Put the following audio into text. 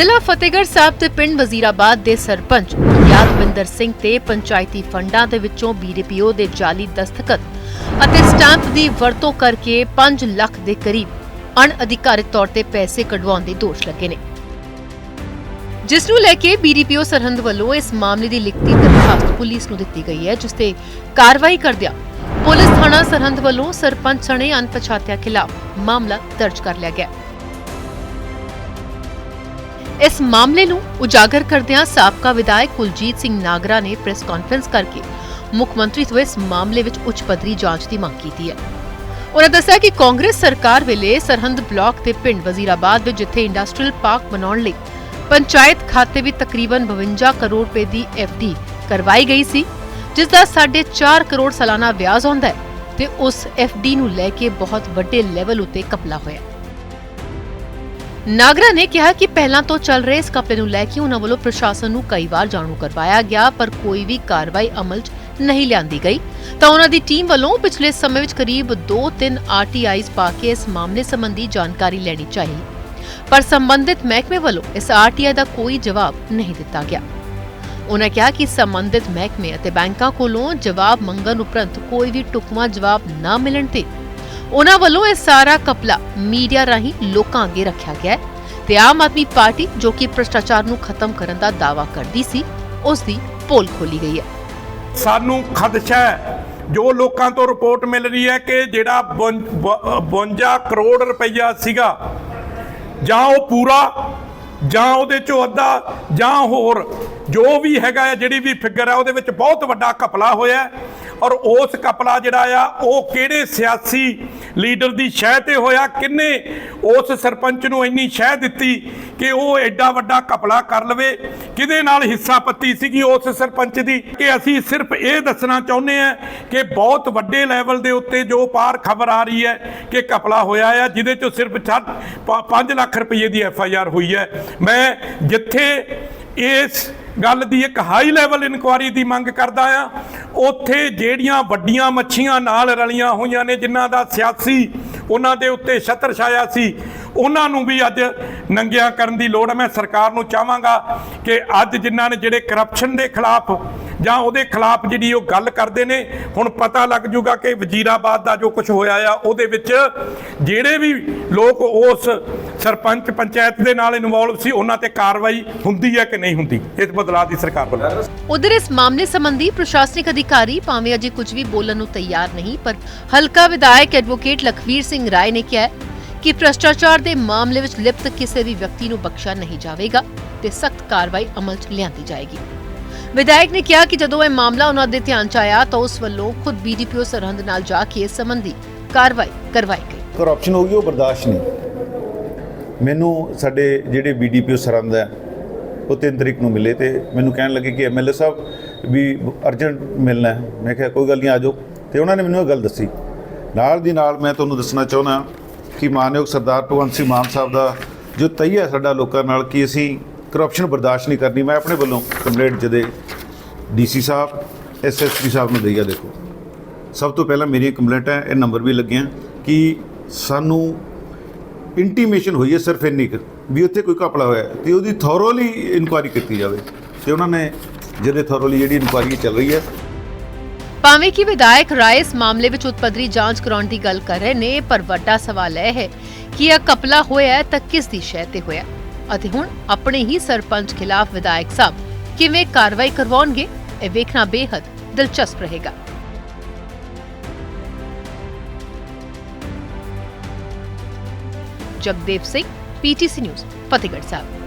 ਜ਼ਿਲ੍ਹਾ ਫਤਿਹਗੜ੍ਹ ਸਾਹਿਬ ਦੇ ਪਿੰਡ ਵਜ਼ੀਰਾਬਾਦ ਦੇ ਸਰਪੰਚ ਯਾਦਵਿੰਦਰ ਸਿੰਘ ਤੇ ਪੰਚਾਇਤੀ ਫੰਡਾਂ ਦੇ ਵਿੱਚੋਂ ਬੀਡੀਪੀਓ ਦੇ ਜਾਲੀ ਦਸਤਖਤ ਅਤੇ ਸਟੈਂਪ ਦੀ ਵਰਤੋਂ ਕਰਕੇ 5 ਲੱਖ ਦੇ ਕਰੀਬ ਅਣਅਧਿਕਾਰਿਤ ਤੌਰ ਤੇ ਪੈਸੇ ਕਢਵਾਉਣ ਦੇ ਦੋਸ਼ ਲੱਗੇ ਨੇ। ਜਿਸ ਨੂੰ ਲੈ ਕੇ ਬੀਡੀਪੀਓ ਸਰਹੰਦ ਵੱਲੋਂ ਇਸ ਮਾਮਲੇ ਦੀ ਲਿਖਤੀ ਦਰਖਾਸਤ ਪੁਲਿਸ ਨੂੰ ਦਿੱਤੀ ਗਈ ਹੈ, ਜਿਸ ਤੇ ਕਾਰਵਾਈ ਕਰਦਿਆਂ ਪੁਲਿਸ ਥਾਣਾ ਸਰਹੰਦ ਵੱਲੋਂ ਸਰਪੰਚ ਸਣੇ ਅਣਪਛਾਤਿਆਂ ਖਿਲਾਫ ਮਾਮਲਾ ਦਰਜ ਕਰ ਲਿਆ ਗਿਆ। ਇਸ ਮਾਮਲੇ ਨੂੰ ਉਜਾਗਰ ਕਰਦਿਆਂ ਸਾਬਕਾ ਵਿਧਾਇਕ ਕੁਲਜੀਤ ਸਿੰਘ ਨਾਗਰਾ ਨੇ ਪ੍ਰੈਸ ਕਾਨਫਰੰਸ ਕਰਕੇ ਮੁੱਖ ਮੰਤਰੀ ਤੋਂ ਇਸ ਮਾਮਲੇ ਵਿੱਚ ਉੱਚ ਪੱਧਰੀ ਜਾਂਚ ਦੀ ਮੰਗ ਕੀਤੀ ਹੈ। ਉਹਨਾਂ ਦੱਸਿਆ ਕਿ ਕਾਂਗਰਸ ਸਰਕਾਰ ਵੇਲੇ ਸਰਹੰਦ ਬਲਾਕ ਦੇ ਪਿੰਡ ਵਜ਼ੀਰਾਬਾਦ ਵਿੱਚ ਜਿੱਥੇ ਇੰਡਸਟਰੀਅਲ ਪਾਰਕ ਬਣਾਉਣ ਲਈ ਪੰਚਾਇਤ ਖਾਤੇ ਵਿੱਚ ਤਕਰੀਬਨ 52 ਕਰੋੜ ਰੁਪਏ ਦੀ ਡੀ ਕਰਵਾਈ ਗਈ ਸੀ, ਜਿਸ ਦਾ 4.5 ਕਰੋੜ ਸਾਲਾਨਾ ਵਿਆਜ ਆਉਂਦਾ ਹੈ ਤੇ ਉਸ ਡੀ ਨੂੰ ਲੈ ਕੇ ਬਹੁਤ ਵੱਡੇ ਲੈਵਲ ਉਤੇ ਕਪਲਾ ਹੋਇਆ ਨਾਗਰਾ ਨੇ ਕਿਹਾ ਕਿ ਪਹਿਲਾਂ ਤੋਂ ਚੱਲ ਰਹੇ ਇਸ ਕਪਲੇ ਨੂੰ ਲੈ ਕੇ ਉਹਨਾਂ ਵੱਲੋਂ ਪ੍ਰਸ਼ਾਸਨ ਨੂੰ ਕਈ ਵਾਰ ਜਾਣੂ ਕਰਵਾਇਆ ਗਿਆ, ਪਰ ਕੋਈ ਵੀ ਕਾਰਵਾਈ ਅਮਲ 'ਚ ਨਹੀਂ ਲਿਆਂਦੀ ਗਈ। ਤਾਂ ਉਹਨਾਂ ਦੀ ਟੀਮ ਵੱਲੋਂ ਪਿਛਲੇ ਸਮੇਂ ਵਿੱਚ ਕਰੀਬ 2-3 ਆਰਟੀਆਈਜ਼ ਪਾ ਕੇ ਇਸ ਮਾਮਲੇ ਸੰਬੰਧੀ ਜਾਣਕਾਰੀ ਲੈਣੀ ਚਾਹੀ। ਪਰ ਸੰਬੰਧਿਤ ਮਹਿਕਮੇ ਵੱਲੋਂ ਇਸ ਆਰਟੀਆਈ ਦਾ ਕੋਈ ਜਵਾਬ ਨਹੀਂ ਦਿੱਤਾ ਗਿਆ। ਉਹਨਾਂ ਕਿਹਾ ਕਿ ਸੰਬੰਧਿਤ ਮਹਿਕਮੇ ਅਤੇ ਬੈਂਕਾਂ ਕੋਲੋਂ ਜਵਾਬ ਮੰਗਣ ਉਪਰੰਤ ਕੋਈ ਵੀ ਟੁਕਮਾ ਜਵਾਬ ਨਾ ਮਿਲਣ ਤੇ ਉਹਨਾਂ ਵੱਲੋਂ ਇਹ ਸਾਰਾ ਕਪਲਾ ਮੀਡੀਆ ਰਾਹੀਂ ਲੋਕਾਂ ਅੱਗੇ ਰੱਖਿਆ ਗਿਆ ਹੈ ਤੇ ਆਮ ਆਦਮੀ ਪਾਰਟੀ ਜੋ ਕਿ ਭ੍ਰਿਸ਼ਟਾਚਾਰ ਨੂੰ ਖਤਮ ਕਰਨ ਦਾ ਦਾਅਵਾ ਕਰਦੀ ਸੀ, ਉਸ ਦੀ ਪੋਲ ਖੋਲੀ ਗਈ ਹੈ। ਸਾਨੂੰ ਖਦਸ਼ਾ ਹੈ, ਜੋ ਲੋਕਾਂ ਤੋਂ ਰਿਪੋਰਟ ਮਿਲ ਰਹੀ ਹੈ ਕਿ ਜਿਹੜਾ 52 ਕਰੋੜ ਰੁਪਈਆ ਸੀਗਾ, ਜਾਂ ਉਹ ਪੂਰਾ, ਜਾਂ ਉਹਦੇ ਚੋਂ ਅੱਧਾ, ਜਾਂ ਹੋਰ, ਜੋ ਵੀ ਹੈਗਾ ਹੈ, ਜਿਹੜੀ ਵੀ ਫਿਗਰ ਹੈ, ਉਹਦੇ ਵਿੱਚ ਬਹੁਤ ਵੱਡਾ ਘਪਲਾ ਹੋਇਆ ਔਰ ਉਸ ਕਪਲਾ ਜਿਹੜਾ ਆ, ਉਹ ਕਿਹੜੇ ਸਿਆਸੀ ਲੀਡਰ ਦੀ ਸ਼ਹਿ ਤੇ ਹੋਇਆ ਕਿੰਨੇ, ਉਸ ਸਰਪੰਚ ਨੂੰ ਇੰਨੀ ਸ਼ਹਿ ਦਿੱਤੀ ਕਿ ਉਹ ਐਡਾ ਵੱਡਾ ਕਪਲਾ ਕਰ ਲਵੇ। ਕਿਹਦੇ ਨਾਲ ਹਿੱਸਾ ਪੱਤੀ ਸੀਗੀ ਉਸ ਸਰਪੰਚ ਦੀ? ਕਿ ਅਸੀਂ ਸਿਰਫ ਇਹ ਦੱਸਣਾ ਚਾਹੁੰਦੇ ਆ ਕਿ ਬਹੁਤ ਵੱਡੇ ਲੈਵਲ ਦੇ ਉੱਤੇ ਜੋ ਪਾਰ ਖਬਰ ਆ ਰਹੀ ਹੈ ਕਿ ਕਪਲਾ ਹੋਇਆ ਆ, ਜਿਹਦੇ ਚੋਂ ਸਿਰਫ 5 ਲੱਖ ਰੁਪਏ ਦੀ ਐਫ ਆਈ ਆਰ ਹੋਈ ਹੈ। ਮੈਂ ਜਿੱਥੇ ਇਸ ਗੱਲ ਦੀ ਇੱਕ ਹਾਈ ਲੈਵਲ ਇਨਕੁਆਰੀ ਦੀ ਮੰਗ ਕਰਦਾ ਆ। ਉੱਥੇ ਜਿਹੜੀਆਂ ਵੱਡੀਆਂ ਮੱਛੀਆਂ ਨਾਲ ਰਲੀਆਂ ਹੋਈਆਂ ਨੇ, ਜਿਨ੍ਹਾਂ ਦਾ ਸਿਆਸੀ ਉਹਨਾਂ ਦੇ ਉੱਤੇ ਛਤਰ ਛਾਇਆ ਸੀ, ਉਹਨਾਂ ਨੂੰ ਵੀ ਅੱਜ ਨੰਗਿਆ ਕਰਨ ਦੀ ਲੋੜ ਹੈ ਮੈਂ ਸਰਕਾਰ ਨੂੰ ਚਾਹਾਂਗਾ ਕਿ ਅੱਜ ਜਿਨ੍ਹਾਂ ਨੇ ਜਿਹੜੇ ਕਰਪਸ਼ਨ ਦੇ ਖਿਲਾਫ ਜਾਂ ਉਹਦੇ ਖਿਲਾਫ ਜਿਹੜੀ ਉਹ ਗੱਲ ਕਰਦੇ ਨੇ, ਹੁਣ ਪਤਾ ਲੱਗ ਜੂਗਾ ਕਿ ਵਜ਼ੀਰਾਬਾਦ ਦਾ ਜੋ ਕੁਝ ਹੋਇਆ ਆ, ਉਹਦੇ ਵਿੱਚ ਜਿਹੜੇ ਵੀ ਲੋਕ ਉਸ ਸਰਪੰਚ ਪੰਚਾਇਤ ਦੇ ਨਾਲ ਇਨਵੋਲਵ ਸੀ, ਉਹਨਾਂ ਤੇ ਕਾਰਵਾਈ ਹੁੰਦੀ ਹੈ ਕਿ ਨਹੀਂ ਹੁੰਦੀ? ਇਸ ਬਦਲਾਅ ਦੀ ਸਰਕਾਰ ਵੱਲੋਂ। ਉਧਰ ਇਸ ਮਾਮਲੇ ਸੰਬੰਧੀ ਪ੍ਰਸ਼ਾਸਨਿਕ ਅਧਿਕਾਰੀ ਭਾਵੇਂ ਅਜੇ ਕੁਝ ਵੀ ਬੋਲਣ ਨੂੰ ਤਿਆਰ ਨਹੀਂ, ਪਰ ਹਲਕਾ ਵਿਧਾਇਕ ਐਡਵੋਕੇਟ ਲਖਵੀਰ ਸਿੰਘ ਰਾਏ ਨੇ ਕਿਹਾ ਕਿ ਭ੍ਰਸ਼ਟਾਚਾਰ ਦੇ ਮਾਮਲੇ ਵਿੱਚ ਲਿਪਤ ਕਿਸੇ ਵੀ ਵਿਅਕਤੀ ਨੂੰ ਬਖਸ਼ਿਆ ਨਹੀਂ ਜਾਵੇਗਾ ਤੇ ਸਖਤ ਕਾਰਵਾਈ ਅਮਲ 'ਚ ਲਿਆਂਦੀ ਜਾਏਗੀ। ਵਿਧਾਇਕ ਨੇ ਕਿਹਾ ਕਿ ਜਦੋਂ ਇਹ ਮਾਮਲਾ ਉਹਨਾਂ ਦੇ ਧਿਆਨ 'ਚ ਆਇਆ ਤਾਂ ਉਸ ਵੱਲੋਂ ਖੁਦ ਬੀਡੀਪੀਓ ਸਰਹੰਦ ਨਾਲ ਜਾ ਕੇ ਇਸ ਸੰਬੰਧੀ ਕਾਰਵਾਈ ਕਰਵਾਈ ਗਈ। ਕਰਪਸ਼ਨ ਹੋ ਗਈ, ਉਹ ਬਰਦਾਸ਼ਤ ਨਹੀਂ। ਮੈਨੂੰ ਸਾਡੇ ਜਿਹੜੇ ਬੀਡੀਪੀਓ ਸਰਹੰਦ ਹੈ, ਉਹ ਤਿੰਨ ਤਰੀਕ ਨੂੰ ਮਿਲੇ ਤੇ ਮੈਨੂੰ ਕਹਿਣ ਲੱਗੇ ਕਿ ਐਮਐਲਏ ਸਾਹਿਬ ਵੀ ਅਰਜੈਂਟ ਮਿਲਣਾ ਹੈ। ਮੈਂ ਕਿਹਾ, ਕੋਈ ਗੱਲ ਨਹੀਂ, ਆ ਜਾਓ। ਤੇ ਉਹਨਾਂ ਨੇ ਮੈਨੂੰ ਇਹ ਗੱਲ ਦੱਸੀ। ਨਾਲ ਦੀ ਨਾਲ ਮੈਂ ਤੁਹਾਨੂੰ ਦੱਸਣਾ ਚਾਹੁੰਦਾ ਕਿ ਮਾਨਯੋਗ ਸਰਦਾਰ ਭਗਵੰਤ ਸਿੰਘ ਮਾਨ ਸਾਹਿਬ ਦਾ ਜੋ ਤਈ ਹੈ ਸਾਡਾ ਲੋਕਾਂ ਨਾਲ ਕਿ ਅਸੀਂ ਕਰਪਸ਼ਨ ਬਰਦਾਸ਼ਤ ਨਹੀਂ ਕਰਨੀ, ਮੈਂ ਆਪਣੇ ਵੱਲੋਂ ਕੰਪਲੇਂਟ ਜਦੇ ਡੀਸੀ ਸਾਹਿਬ ਐਸਐਸਪੀ ਸਾਹਿਬ ਨੂੰ ਦਈਆ ਦੇਖੋ। ਸਭ ਤੋਂ ਪਹਿਲਾਂ ਮੇਰੀ ਕੰਪਲੇਂਟ ਹੈ, ਇਹ ਨੰਬਰ ਵੀ ਲੱਗਿਆ ਕਿ ਸਾਨੂੰ ਇੰਟੀਮੇਸ਼ਨ ਹੋਈ ਹੈ ਸਿਰਫ ਇੰਨੀ ਕੁ ਵੀ ਉੱਥੇ ਕੋਈ ਘਪਲਾ ਹੋਇਆ ਹੈ ਤੇ ਉਹਦੀ ਥੋਰੋਲੀ ਇਨਕੁਆਇਰੀ ਕੀਤੀ ਜਾਵੇ। ਤੇ ਉਹਨਾਂ ਨੇ ਜਿਹਦੇ ਥੋਰੋਲੀ ਜਿਹੜੀ ਇਨਕੁਆਇਰੀ ਚੱਲ ਰਹੀ ਹੈ। ਭਾਵੇਂ ਕਿ ਵਿਧਾਇਕ ਰਾਏ ਇਸ ਮਾਮਲੇ ਵਿੱਚ ਉਤਪਦਰੀ ਜਾਂਚ ਕਰਾਉਣ ਦੀ ਗੱਲ ਕਰ ਰਹੇ ਨੇ, ਪਰ ਵੱਡਾ ਸਵਾਲ ਇਹ ਹੈ ਕਿ ਇਹ ਕਪਲਾ ਹੋਇਆ ਤਾਂ ਕਿਸ ਦੀ ਸ਼ਹਿ ਤੇ ਹੋਇਆ? ਅਤੇ ਹੁਣ ਆਪਣੇ ਹੀ ਸਰਪੰਚ ਖਿਲਾਫ ਵਿਧਾਇਕ ਸਾਹਿਬ ਕਿਵੇਂ ਕਾਰਵਾਈ ਕਰਵਾਉਣਗੇ, ਇਹ ਵੇਖਣਾ ਬੇहद ਦਿਲਚਸਪ ਰਹੇਗਾ। Jagdev Singh PTC news, Fatehgarh Sahib.